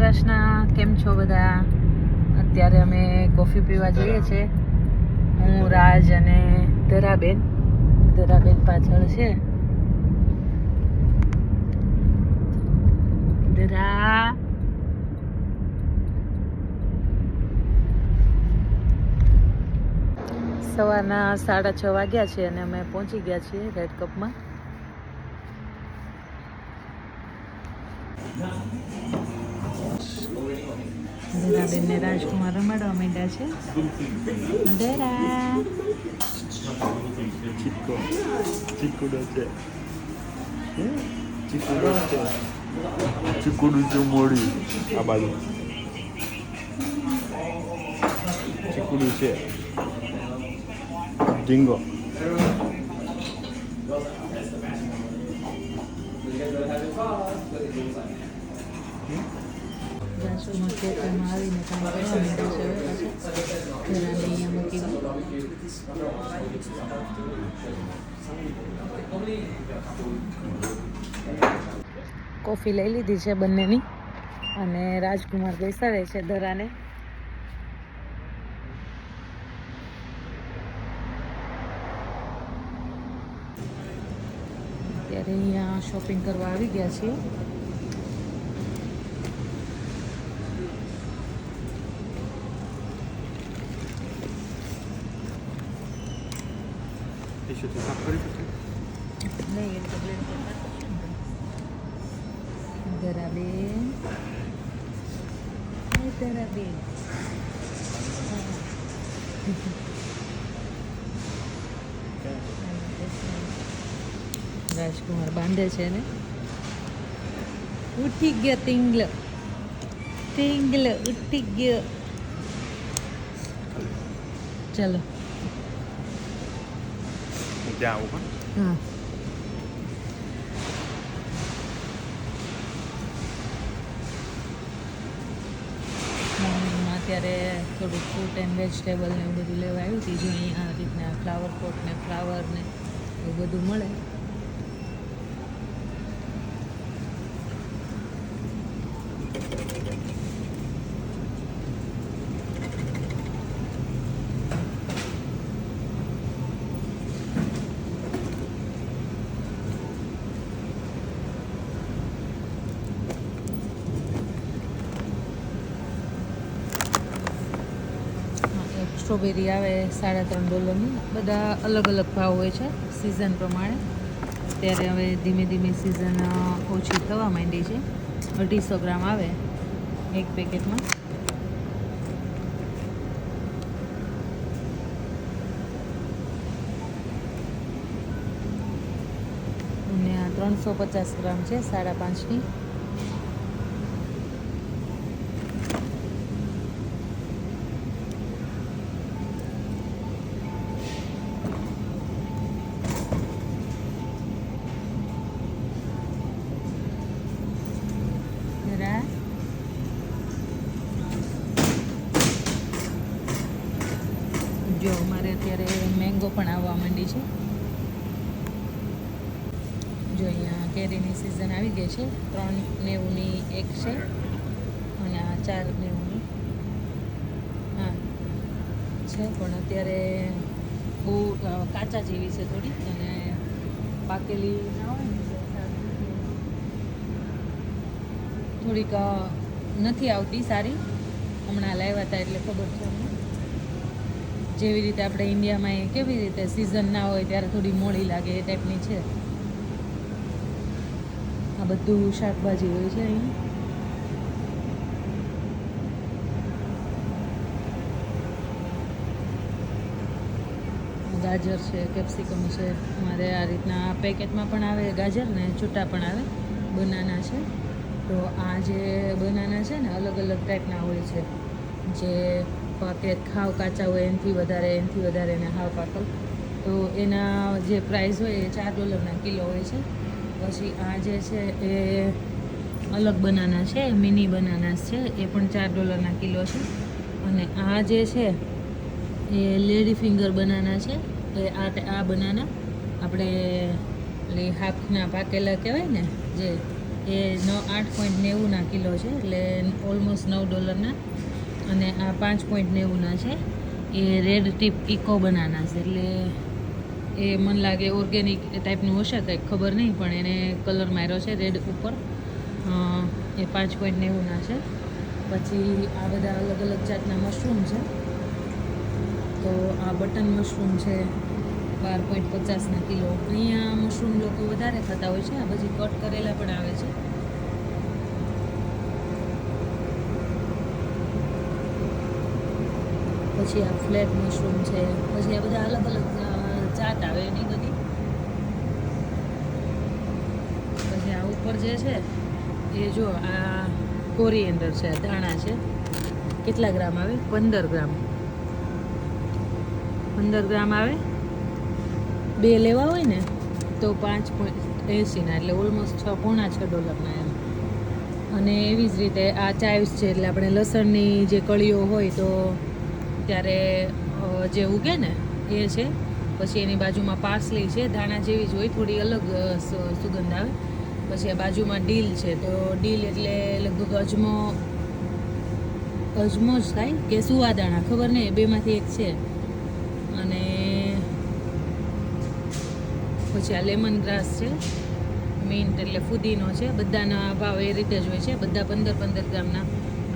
કૃષ્ણ કેમ છો બધા? અત્યારે અમે કોફી પીવા જઈએ છીએ. હું રાજ અને ધરાબેન ધરાબેન પાછળ છે. ધરા સવારના સાડા છ વાગ્યા છે અને અમે પહોંચી ગયા છીએ રેડ કપમાં ધરાબેન ને રાજકુમાર રમાડવા માંડ્યા છે ધરા Chico, chico doce. Chico doce. Chico doce mori. આ બાજુ ચીકુ છે ઢીંગો રાજકુમાર ખેતરમાં આવીને ધરાને અહીંયા મૂકી કોફી લઈ લીધી છે બંનેની અને રાજકુમાર બેસાડે છે ધરાને. ત્યારે અહીંયા શોપિંગ કરવા આવી ગયા છીએ. ટીશર્ટ સાફ કરી શકે નહીં એટલે બ્લેડ ધરાબેન એ ધરાબેન રાજકુમાર બાંધે છે ને? ઉઠી ગયો તિંગલ તિંગલ ઉઠી ગયો. ચલો. ત્યાં આવું પણ અત્યારે થોડુંક ફ્રૂટ એન્ડ વેજીટેબલ ને એવું બધું લેવા આવ્યું હતી જો અહીંયા આ રીતના ફ્લાવર પોટ ને ફ્લાવર ને એવું બધું મળે હા, એક સ્ટ્રોબેરી આવે સાડા ત્રણ ડોલરની. બધા અલગ અલગ ભાવ હોય છે સિઝન પ્રમાણે. અત્યારે હવે ધીમે ધીમે સિઝન ઓછી થવા માંડી છે. અઢીસો ગ્રામ આવે એક પેકેટમાં. અને આ ત્રણસો પચાસ ગ્રામ છે સાડા પાંચની. પણ આવવા માંડી છે. જો અહીંયા કેરીની સિઝન આવી ગઈ છે, ત્રણ નેવુંની એક છે અને આ ચાર નેવુંની. હા, છે, પણ અત્યારે બહુ કાચા જેવી છે થોડી અને પાકેલી ના હોય ને થોડીક નથી આવતી સારી. હમણાં લાવ્યા હતા એટલે ખબર છે અમને. જેવી રીતે આપણે ઇન્ડિયામાં એ કેવી રીતે સિઝન ના હોય ત્યારે થોડી મોડી લાગે એ ટાઈપની છે. આ બધું શાકભાજી હોય છે અહીં. ગાજર છે, કેપ્સિકમ છે, મારે આ રીતના પેકેટમાં પણ આવે, ગાજર ને છૂટા પણ આવે, બનાના છે. તો આ જે બનાના છે ને અલગ અલગ ટાઈપના હોય છે. જે પાકે ખાવ કાચા હોય એનાથી વધારે એનાથી વધારે એને હાવ પાકલ તો એના જે પ્રાઇસ હોય એ ચાર ડોલરના કિલો હોય છે. પછી આ જે છે એ અલગ બનાના છે મિની બનાનાસ છે, એ પણ ચાર ડોલરના કિલો છે. અને આ જે છે એ લેડી ફિંગર બનાના છે, એ આ આ બનાના. આપણે હાફના પાકેલા કહેવાય ને, જે એ નવ આઠ પોઈન્ટ નેવુંના કિલો છે, એટલે ઓલમોસ્ટ નવ ડોલરના અને આ પાંચ પોઈન્ટ નેવુંના છે. એ રેડ ટીપ ઇકો બનાના છે. એટલે એ મને લાગે ઓર્ગેનિક ટાઈપનું હશે કંઈક ખબર નહીં, પણ એને કલર માર્યો છે રેડ ઉપર. એ પાંચ પોઈન્ટ નેવુંના છે. પછી આ બધા અલગ અલગ જાતના મશરૂમ છે. તો આ બટન મશરૂમ છે, બાર પોઈન્ટ પચાસના કિલો. અહીંયા મશરૂમ લોકો વધારે ખાતા હોય છે, આ પછી કટ કરેલા પણ આવે છે. પછી આ ફ્લેટ મશરૂમ છે, પછી આ બધા અલગ અલગ જાત આવે એની બધી. પછી આ ઉપર જે છે, એ જો આ કોરિએન્ડર છે દાણા છે. કેટલા ગ્રામ આવે? પંદર ગ્રામ. પંદર ગ્રામ આવે. બે લેવા હોય ને, તો પાંચ પોઈન્ટ એંસીના એટલે ઓલમોસ્ટ છ પોણા છ ડોલરના એમ. અને એવી જ રીતે આ ચાઇવ્સ છે, એટલે આપણે લસણની જે કળીઓ હોય તો ત્યારે જે ઉગે ને, એ છે. પછી એની બાજુમાં પાર્સલી છે. ધાણા જેવી જ હોય, થોડી અલગ સુગંધ આવે. પછી આ બાજુમાં ડીલ છે. તો ડીલ એટલે લગભગ અજમો અજમો જ થાય કે સુવાદાણા, ખબર નહીં બેમાંથી એક છે. અને પછી આ લેમન ગ્રાસ છે. મિન્ટ એટલે ફુદીનો છે. બધાના ભાવ એ રીતે જ હોય છે. બધા પંદર પંદર ગ્રામના.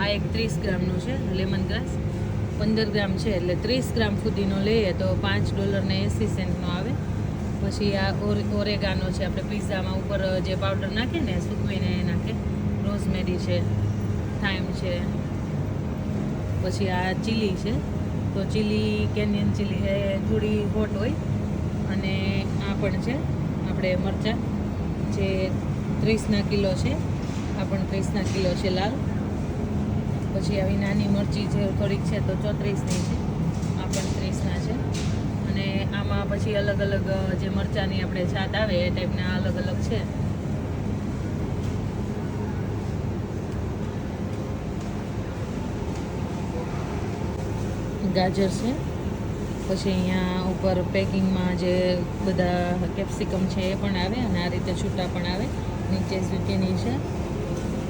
આ એક ત્રીસ ગ્રામનું છે લેમન ગ્રાસ પંદર ગ્રામ છે એટલે ત્રીસ ગ્રામ ફુદીનો લઈએ તો પાંચ ડોલરને એસી સેન્ટનો આવે. પછી આ ઓરે, ઓરેગાનો છે, આપણે પિઝામાં ઉપર જે પાવડર નાખે ને, સૂકવીને નાખે રોઝમેરી છે થાઈમ છે, પછી આ ચીલી છે. તો ચીલી, કેનિયન ચીલી એ થોડી હોટ હોય. અને આ પણ છે, આપણે મરચાં, જે ત્રીસના કિલો છે, આ પણ ત્રીસના કિલો છે લાલ. પછી આવી નાની મરચી જે થોડીક છે તો ચોત્રીસની છે. આ પણ ત્રીસના છે. અને આમાં પછી અલગ અલગ જે મરચાંની આપણે છાત આવે એ ટાઈપના અલગ અલગ છે. ગાજર છે. પછી અહીંયા ઉપર પેકિંગમાં જે બધા કેપ્સિકમ છે એ પણ આવે અને આ રીતે છૂટા પણ આવે. નીચે ઝુકીની છે.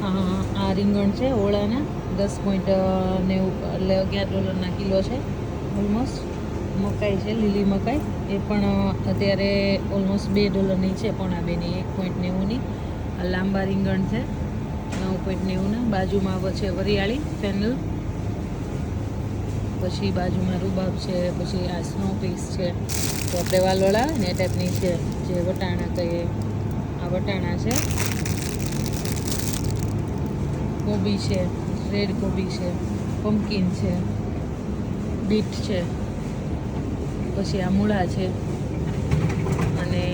આ આ રીંગણ છે ઓળાના. દસ પોઈન્ટ નેવું, એટલે અગિયાર ડોલરના કિલો છે ઓલમોસ્ટ મકાઈ છે, લીલી મકાઈ. એ પણ અત્યારે ઓલમોસ્ટ બે ડોલરની છે, પોણા બેની એક પોઈન્ટ નેવુંની. આ લાંબા રીંગણ છે, નવ પોઈન્ટ નેવુંના. બાજુમાં છે વરિયાળી, ફેનલ. પછી બાજુમાં રૂબાબ છે, પછી આ સ્નો પીસ છે, તો આપણે વાલોળા ને ટાઈપની છે, જે વટાણા કહીએ. આ વટાણા છે. કોબી છે. રેડ કોબી છે પમ્પકિન છે બીટ છે, પછી આ મૂળા છે અને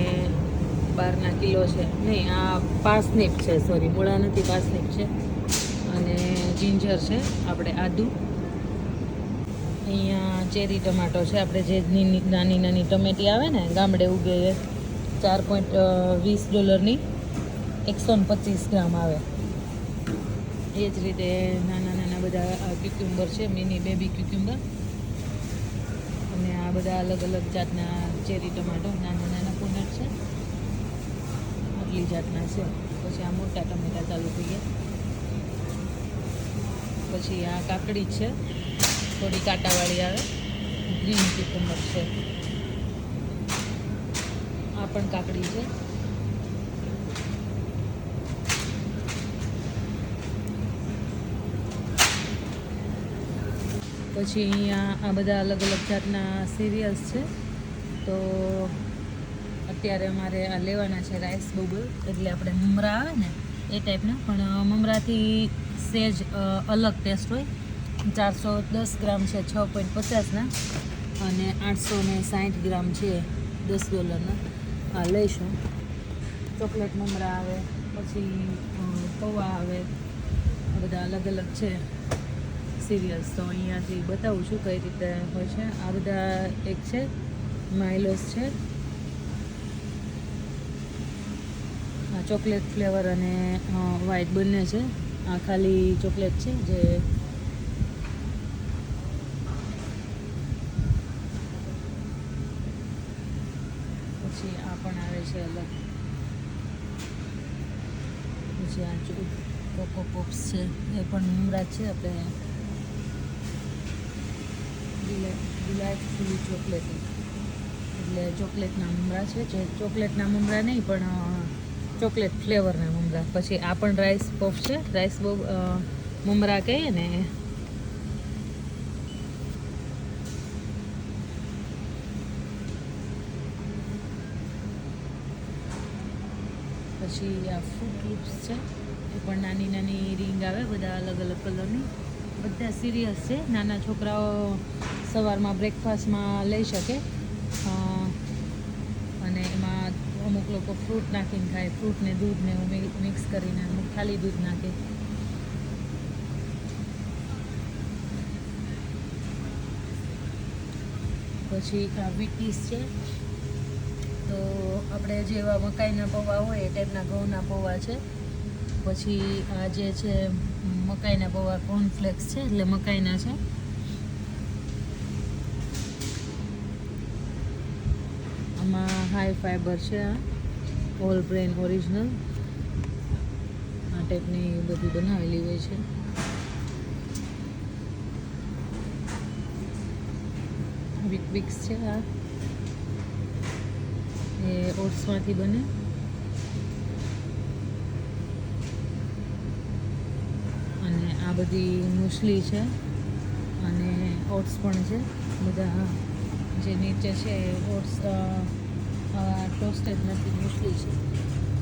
બારના કિલો છે. નહીં, આ પાસનીપ છે સોરી મૂળા નથી પાસનીપ છે. અને જિંજર છે, આપણે આદુ. અહીંયા ચેરી ટમાટો છે, આપણે જે નાની નાની ટમેટી આવે ને, ગામડે ઉગે ચાર પોઈન્ટ વીસ ડોલરની, એકસો ને પચીસ ગ્રામ આવે. એ જ રીતે નાના નાના બધા ક્યુક્યુમ્બર છે મિની બેબી ક્યુક્યુમ્બર અને આ બધા અલગ અલગ જાતના ચેરી ટમાટો નાના નાના કોનટ છે. આટલી જાતના છે. પછી આ મોટા ટમેટા ચાલુ થઈ ગયા પછી આ કાકડી છે, થોડી કાંટાવાળી આવે. ગ્રીન ક્યુકમ્બર છે. આ પણ કાકડી છે. પછી અહીંયા આ બધા અલગ અલગ જાતના સિરિયલ્સ છે. તો અત્યારે અમારે આ લેવાના છે રાઈસ બબલ. એટલે આપણે મમરા આવે ને એ ટાઈપના પણ મમરાથી સેજ અલગ ટેસ્ટ હોય. ચારસો દસ ગ્રામ છે, છ પોઈન્ટ પચાસના અને આઠસો ને સાઠ ગ્રામ છે, દસ ડોલરના આ લઈશું. ચોકલેટ મમરા આવે, પછી પૌવા આવે. બધા અલગ અલગ છે. સિરિયલ્સ. તો અહીંયાથી બતાવું છું કઈ રીતે હોય છે. આ બધા એક છે. માઇલોસ છે. આ ચોકલેટ ફ્લેવર અને વ્હાઈટ બંને છે. આ ખાલી ચોકલેટ છે જે પછી આ પણ આવે છે અલગ. પછી આ કોકો પોપ્સ છે. એ પણ મમરા છે. આપણે ડિલાઇટફુલી ચોકલેટ. એટલે ચોકલેટના મમરા છે, જે ચોકલેટના મમરા નહીં, પણ ચોકલેટ ફ્લેવરના મમરા. પછી આ પણ રાઈસ પફ છે. રાઈસ બહુ મમરા કહીએ ને. પછી આ ફ્રૂટ લૂપ્સ છે. એ પણ નાની નાની રિંગ આવે, બધા અલગ અલગ કલરની બધા સિરિયસ છે. નાના છોકરાઓ સવારમાં બ્રેકફાસ્ટમાં લઈ શકે. અને એમાં અમુક લોકો ફ્રૂટ નાખીને ખાય. ફ્રૂટ ને દૂધ ને એવું મિક્સ કરીને અમુક ખાલી દૂધ નાખે. પછી વીટીસ છે. તો આપણે જેવા મકાઈના પૌવા હોય એ ટાઈપના ઘઉંના પૌવા છે. પછી આ જે છે, મકાઈના પૌવા કોર્નફ્લેક્સ છે, એટલે મકાઈના છે. આમાં હાઈ ફાઈબર છે આ ઓલ બ્રેન ઓરિજિનલ આ ટાઈપની બધી બનાવેલી હોય છે. વિક વિક્સ છે આ. એ ઓટ્સમાંથી બને અને આ બધી મુસલી છે. અને ઓટ્સ પણ છે. બધા જે નીચે છે ઓટ્સ ટોસ્ટેડ નથી મુસલી છે.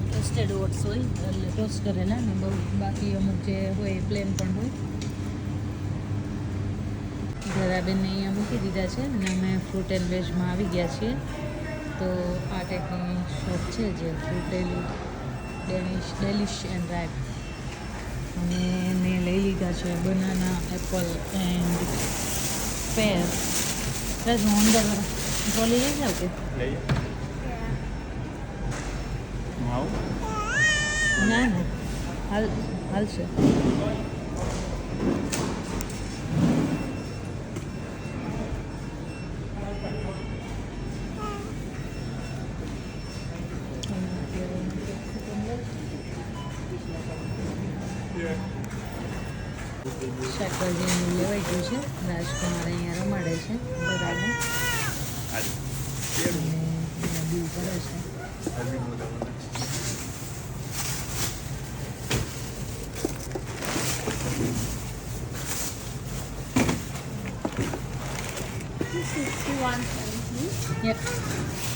ટોસ્ટેડ ઓટ્સ હોય, એટલે ટોસ્ટ કરેલા ને બહુ બાકી અમુક જે હોય પ્લેન પણ હોય. જરાબેનને અહીંયા મૂકી દીધા છે અને અમે ફ્રૂટ એન્ડ વેજમાં આવી ગયા છીએ. તો આ ટાઈપની શોપ છે જે fruit deli danish delish and ripe અને મેં લઈ લીધા છે બનાના એપલ એન્ડ પેર. બસ હું અંદર ટ્રોલી લઈ જાઉં કે? ના ના. હાલ હાલશે. શાકભાજીનું લેવાઈ ગયું છે રાજકુમાર અહીંયા રમાડે છે બરાબર અને બિલ કરે છે મોટા મોટા Sixty-one. Yep.